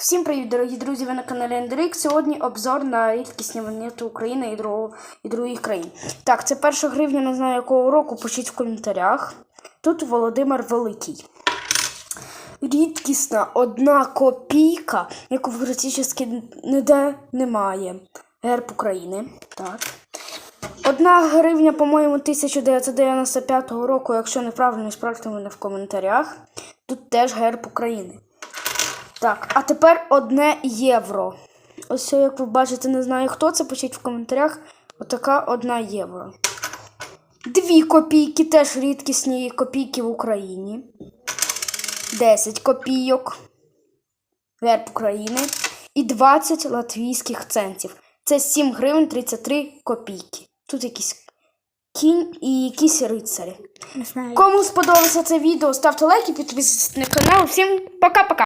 Всім привіт, дорогі друзі! Ви на каналі Андрік. Сьогодні обзор на рідкісні монети України і, другого, і других країн. Так, це перша гривня, не знаю якого року, пишіть в коментарях. Тут Володимир Великий. Рідкісна одна копійка, яку практично ніде немає. Герб України. Так. Одна гривня, по-моєму, 1995 року, якщо неправильно, справте мене в коментарях. Тут теж герб України. Так, а тепер одне євро. Ось, як ви бачите, не знаю хто це, пишіть в коментарях. Отака одна євро. Дві копійки, теж рідкісні копійки в Україні. 10 копійок. Герб України. І 20 латвійських центів. Це 7 гривень 33 копійки. Тут якийсь кінь і якісь рицарі. Не знаю. Кому сподобалося це відео, ставте лайк і підписуйтесь на канал. Всім пока-пока!